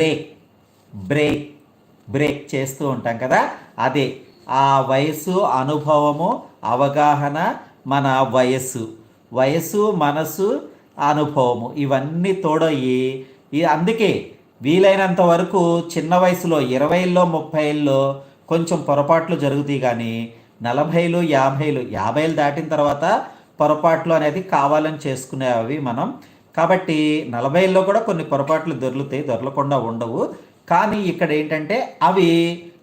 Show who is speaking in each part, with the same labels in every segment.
Speaker 1: Break break break చేస్తూ ఉంటాం కదా? అదే ఆ వయసు అనుభవము అవగాహన మన వయస్సు. వయస్సు మనసు అనుభవము. ఇవన్నీ తోడయ్యి ఈ అందుకే వీలైనంత వరకు చిన్న వయసులో ఇరవైల్లో ముప్పైల్లో కొంచెం పొరపాట్లు జరుగుతాయి కానీ నలభైలు యాభైలు యాభైలు దాటిన తర్వాత పొరపాట్లు అనేది కావాలని చేసుకునేవి మనం కాబట్టి నలభైల్లో కూడా కొన్ని పొరపాట్లు దొరుకుతాయి దొరలకుండా ఉండవు. కానీ ఇక్కడ ఏంటంటే అవి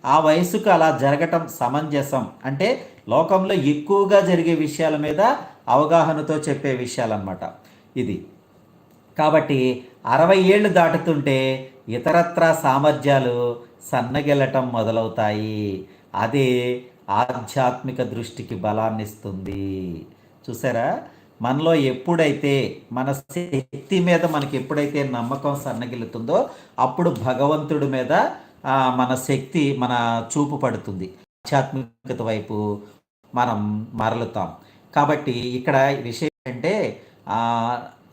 Speaker 1: ఆ వయసుకు అలా జరగటం సమంజసం. అంటే లోకంలో ఎక్కువగా జరిగే విషయాల మీద అవగాహనతో చెప్పే విషయాలన్నమాట ఇది. కాబట్టి అరవై ఏళ్ళు దాటుతుంటే ఇతరత్ర సామర్థ్యాలు సన్నగిల్లటం మొదలవుతాయి. అదే ఆధ్యాత్మిక దృష్టికి బలాన్ని ఇస్తుంది చూసారా? మనలో ఎప్పుడైతే మన శక్తి మీద మనకి ఎప్పుడైతే నమ్మకం సన్నగిల్లుతుందో అప్పుడు భగవంతుడి మీద మన శక్తి మన చూపు పడుతుంది. ఆధ్యాత్మికత వైపు మనం మరలుతాం. కాబట్టి ఇక్కడ విషయం అంటే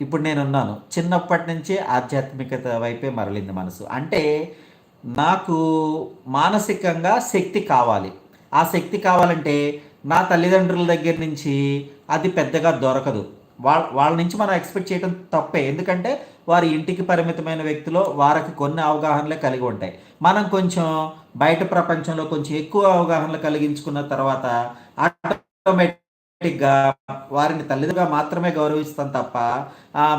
Speaker 1: ఇప్పుడు నేనున్నాను. చిన్నప్పటి నుంచి ఆధ్యాత్మికత వైపే మరలింది మనసు. అంటే నాకు మానసికంగా శక్తి కావాలి. ఆ శక్తి కావాలంటే నా తల్లిదండ్రుల దగ్గర నుంచి అది పెద్దగా దొరకదు. వాళ్ళ వాళ్ళ నుంచి మనం ఎక్స్పెక్ట్ చేయడం తప్పే. ఎందుకంటే వారి ఇంటికి పరిమితమైన వ్యక్తిలో వారికి కొన్ని అవగాహనలే కలిగి ఉంటాయి. మనం కొంచెం బయట ప్రపంచంలో కొంచెం ఎక్కువ అవగాహనలు కలిగించుకున్న తర్వాత ఆటోమేటిక్గా వారిని తల్లిదండ్రులుగా మాత్రమే గౌరవిస్తాం తప్ప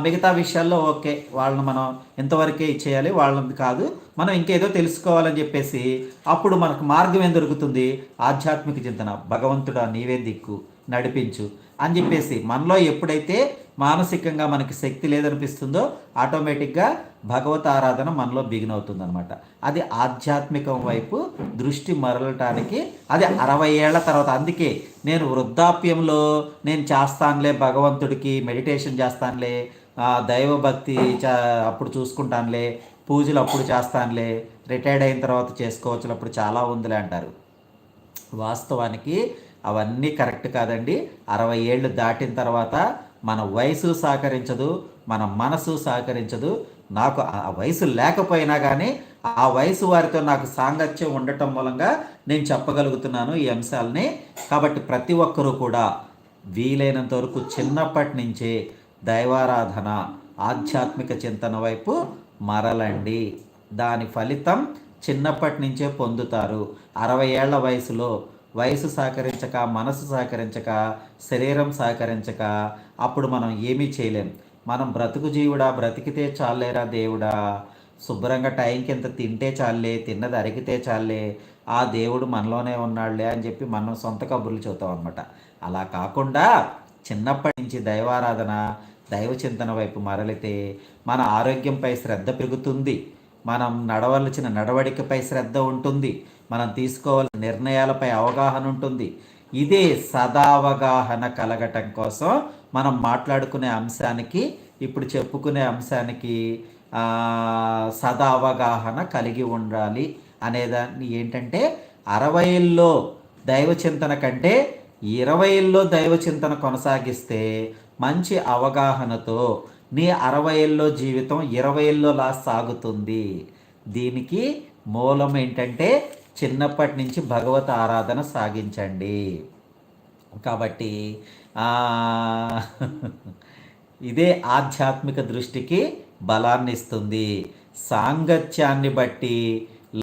Speaker 1: మిగతా విషయాల్లో ఓకే వాళ్ళని మనం ఇంతవరకే ఇచ్చేయాలి వాళ్ళని కాదు. మనం ఇంకేదో తెలుసుకోవాలని చెప్పేసి అప్పుడు మనకు మార్గం ఏం దొరుకుతుంది? ఆధ్యాత్మిక చింతన. భగవంతుడా నీవే దిక్కు. నడిపించు అని చెప్పేసి మనలో ఎప్పుడైతే మానసికంగా మనకి శక్తి లేదనిపిస్తుందో ఆటోమేటిక్గా భగవత్ ఆరాధన మనలో బిగిన్ అవుతుందనమాట అది ఆధ్యాత్మికం వైపు దృష్టి మరలటానికి అది అరవై ఏళ్ళ తర్వాత. అందుకే నేను వృద్ధాప్యంలో నేను చేస్తానులే భగవంతుడికి మెడిటేషన్ చేస్తానులే దైవభక్తి చా అప్పుడు చూసుకుంటానులే పూజలు అప్పుడు చేస్తానులే రిటైర్డ్ అయిన తర్వాత చేసుకోవచ్చు అప్పుడు చాలా ఉందిలే అంటారు. వాస్తవానికి అవన్నీ కరెక్ట్ కాదండి. అరవై ఏళ్ళు దాటిన తర్వాత మన వయసు సహకరించదు మన మనసు సహకరించదు. నాకు ఆ వయసు లేకపోయినా కానీ ఆ వయసు వారితో నాకు సాంగత్యం ఉండటం మూలంగా నేను చెప్పగలుగుతున్నాను ఈ అంశాలని. కాబట్టి ప్రతి ఒక్కరూ కూడా వీలైనంత వరకు చిన్నప్పటి నుంచే దైవారాధన ఆధ్యాత్మిక చింతన వైపు మరలండి. దాని ఫలితం చిన్నప్పటి నుంచే పొందుతారు. అరవై ఏళ్ళ వయసులో వయసు సహకరించక మనసు సహకరించక శరీరం సహకరించక అప్పుడు మనం ఏమీ చేయలేం. మనం బ్రతుకు జీవుడా బ్రతికితే చాలేరా దేవుడా? శుభ్రంగా టైంకి ఎంత తింటే చాలే తిన్నది అరిగితే చాలే ఆ దేవుడు మనలోనే ఉన్నాడులే అని చెప్పి మనం సొంత కబుర్లు చూద్దాం అనమాట అలా కాకుండా చిన్నప్పటి నుంచి దైవారాధన దైవ చింతన వైపు మరలితే మన ఆరోగ్యంపై శ్రద్ధ పెరుగుతుంది. మనం నడవలసిన నడవడికపై శ్రద్ధ ఉంటుంది. మనం తీసుకోవాల్సిన నిర్ణయాలపై అవగాహన ఉంటుంది. ఇదే సదావగాహన కలగటం కోసం మనం మాట్లాడుకునే అంశానికి ఇప్పుడు చెప్పుకునే అంశానికి సదావగాహన కలిగి ఉండాలి అనేదాన్ని ఏంటంటే అరవైల్లో దైవ చింతన కంటే ఇరవైల్లో దైవ చింతన కొనసాగిస్తే మంచి అవగాహనతో నీ అరవైల్లో జీవితం ఇరవైల్లోలా సాగుతుంది. దీనికి మూలం ఏంటంటే చిన్నప్పటి నుంచి భగవత్ ఆరాధన సాగించండి. కాబట్టి ఇదే ఆధ్యాత్మిక దృష్టికి బలాన్ని ఇస్తుంది. సాంగత్యాన్ని బట్టి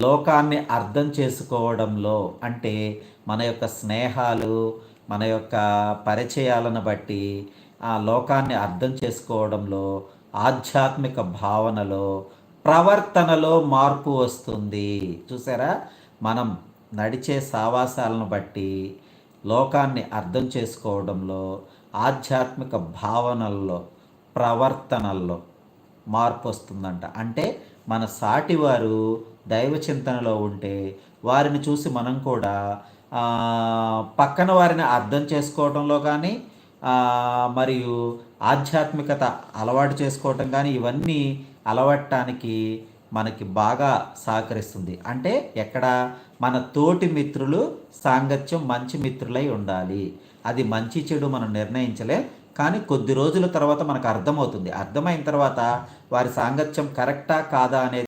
Speaker 1: లోకాన్ని అర్థం చేసుకోవడంలో అంటే మన యొక్క స్నేహాలు మన యొక్క పరిచయాలను బట్టి ఆ లోకాన్ని అర్థం చేసుకోవడంలో ఆధ్యాత్మిక భావనలో ప్రవర్తనలో మార్పు వస్తుంది. చూసారా? మనం నడిచే సావాసాలను బట్టి లోకాన్ని అర్థం చేసుకోవడంలో ఆధ్యాత్మిక భావనల్లో ప్రవర్తనల్లో మార్పు వస్తుందంట. అంటే మన సాటివారు దైవ చింతనలో ఉంటే వారిని చూసి మనం కూడా పక్కన వారిని అర్థం చేసుకోవడంలో కానీ మరియు ఆధ్యాత్మికత అలవాటు చేసుకోవటం కానీ ఇవన్నీ అలవడటానికి మనకి బాగా సహకరిస్తుంది. అంటే ఎక్కడ? మన తోటి మిత్రులు సాంగత్యం మంచి మిత్రులై ఉండాలి. అది మంచి చెడు మనం నిర్ణయించలేం. కానీ కొద్ది రోజుల తర్వాత మనకు అర్థమవుతుంది. అర్థమైన తర్వాత వారి సాంగత్యం కరెక్టా కాదా అనేది